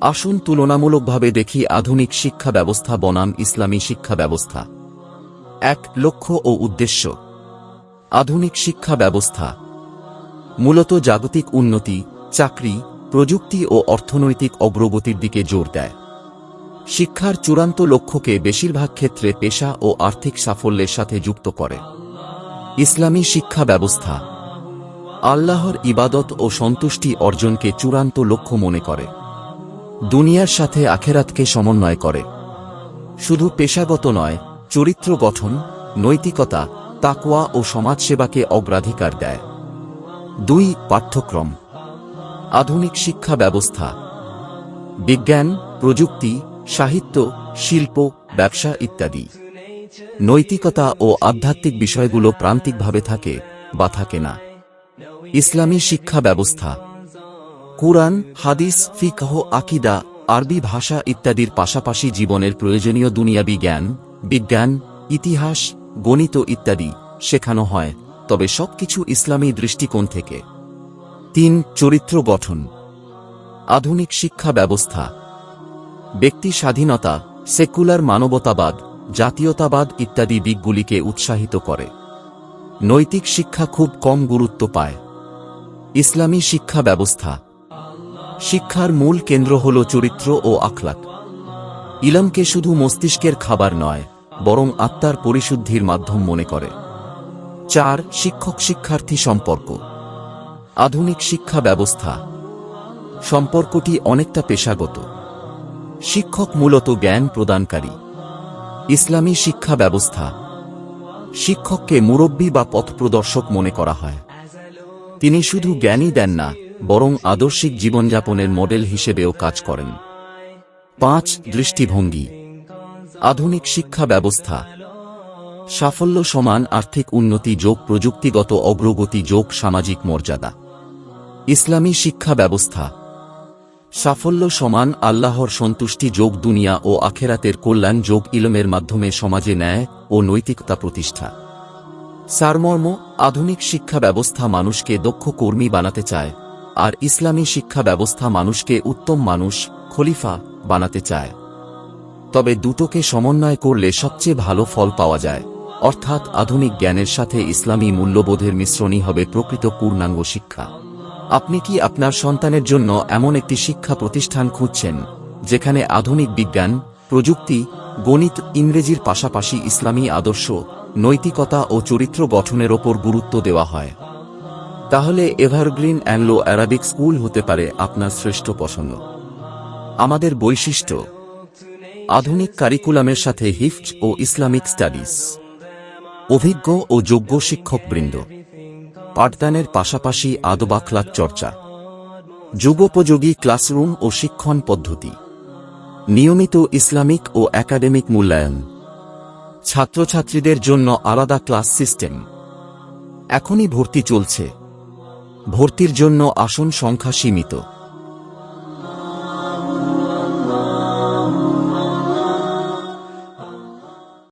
আসুন তুলনামূলকভাবে দেখি আধুনিক শিক্ষা ব্যবস্থা বনাম ইসলামী শিক্ষা ব্যবস্থা। এক লক্ষ্য ও উদ্দেশ্য। আধুনিক শিক্ষা ব্যবস্থা। মূলত জাগতিক উন্নতি, চাকরি, প্রযুক্তি ও অর্থনৈতিক অগ্রগতির দিকে জোর দেয়। শিক্ষার চূড়ান্ত লক্ষ্যকে বেশিরভাগ ক্ষেত্রে পেশা ও আর্থিক সাফল্যের সাথে যুক্ত করে। ইসলামী শিক্ষা ব্যবস্থা। আল্লাহর ইবাদত ও সন্তুষ্টি অর্জনকে চূড়ান্ত লক্ষ্য মনে করে। দুনিয়ার সাথে আখেরাতকে সমন্বয় করে। শুধু পেশাগত নয়, চরিত্র গঠন, নৈতিকতা, তাকওয়া ও সমাজসেবাকে অগ্রাধিকার দেয়। দুই পাঠ্যক্রম। আধুনিক শিক্ষা ব্যবস্থা। বিজ্ঞান, প্রযুক্তি, সাহিত্য, শিল্প, ব্যবসা ইত্যাদি। নৈতিকতা ও আধ্যাত্মিক বিষয়গুলো প্রান্তিকভাবে থাকে বা থাকে না। ইসলামী শিক্ষা ব্যবস্থা। কুরআন, হাদিস, ফিকহ, আকিদা, আরবি ভাষা ইত্যাদির পাশাপাশি জীবনের প্রয়োজনীয় দুনিয়াবি জ্ঞান, বিজ্ঞান, ইতিহাস, গণিত ইত্যাদি শেখানো হয়। তবে সবকিছু ইসলামী দৃষ্টিকোণ থেকে। তিন, চরিত্র গঠন। আধুনিক শিক্ষা ব্যবস্থা। ব্যক্তি স্বাধীনতা, সেকুলার মানবতাবাদ, জাতীয়তাবাদ ইত্যাদি দিকগুলিকে উৎসাহিত করে। নৈতিক শিক্ষা খুব কম গুরুত্ব পায়। ইসলামী শিক্ষা ব্যবস্থা। শিক্ষার মূল কেন্দ্র হল চরিত্র ও আখলাক। ইলমকে শুধু মস্তিষ্কের খাবার নয়, বরং আত্মার পরিশুদ্ধির মাধ্যম মনে করে। চার, শিক্ষক শিক্ষার্থী সম্পর্ক। আধুনিক শিক্ষা ব্যবস্থা। সম্পর্কটি অনেকটা পেশাগত। শিক্ষক মূলত জ্ঞান প্রদানকারী। ইসলামী শিক্ষা ব্যবস্থা। শিক্ষককে মুরব্বী বা পথপ্রদর্শক মনে করা হয়। তিনি শুধু জ্ঞানই দেন না, বরং আদর্শিক জীবনযাপনের মডেল হিসেবেও কাজ করেন। পাঁচ, দৃষ্টিভঙ্গি। আধুনিক শিক্ষা ব্যবস্থা। সাফল্য সমান আর্থিক উন্নতি যোগ প্রযুক্তিগত অগ্রগতি যোগ সামাজিক মর্যাদা। ইসলামী শিক্ষা ব্যবস্থা। সাফল্য সমান আল্লাহর সন্তুষ্টি যোগ দুনিয়া ও আখেরাতের কল্যাণ যোগ ইলমের মাধ্যমে সমাজে ন্যায় ও নৈতিকতা প্রতিষ্ঠা। সারমর্ম, আধুনিক শিক্ষা ব্যবস্থা মানুষকে দক্ষ কর্মী বানাতে চায়, আর ইসলামী শিক্ষা ব্যবস্থা মানুষকে উত্তম মানুষ, খলিফা বানাতে চায়। তবে দুটোকে সমন্বয় করলে সবচেয়ে ভালো ফল পাওয়া যায়। অর্থাৎ আধুনিক জ্ঞানের সাথে ইসলামী মূল্যবোধের মিশ্রণই হবে প্রকৃত পূর্ণাঙ্গ শিক্ষা। আপনি কি আপনার সন্তানের জন্য এমন একটি শিক্ষা প্রতিষ্ঠান খুঁজছেন, যেখানে আধুনিক বিজ্ঞান, প্রযুক্তি, গণিত, ইংরেজির পাশাপাশি ইসলামী আদর্শ, নৈতিকতা ও চরিত্র গঠনের ওপর গুরুত্ব দেওয়া হয়? তাহলে এভারগ্রিন অ্যাংলো অ্যারাবিক স্কুল হতে পারে আপনার শ্রেষ্ঠ পছন্দ। আমাদের বৈশিষ্ট্য, আধুনিক কারিকুলামের সাথে হিফট ও ইসলামিক স্টাডিজ। অভিজ্ঞ ও যোগ্য শিক্ষকবৃন্দ। পাঠদানের পাশাপাশি আদবাখলাক চর্চা, যুগোপযোগী ক্লাসরুম ও শিক্ষণ পদ্ধতি, নিয়মিত ইসলামিক ও একাডেমিক মূল্যায়ন, ছাত্রছাত্রীদের জন্য আলাদা ক্লাস সিস্টেম। এখনই ভর্তি চলছে। ভর্তির জন্য আসন সংখ্যা সীমিত।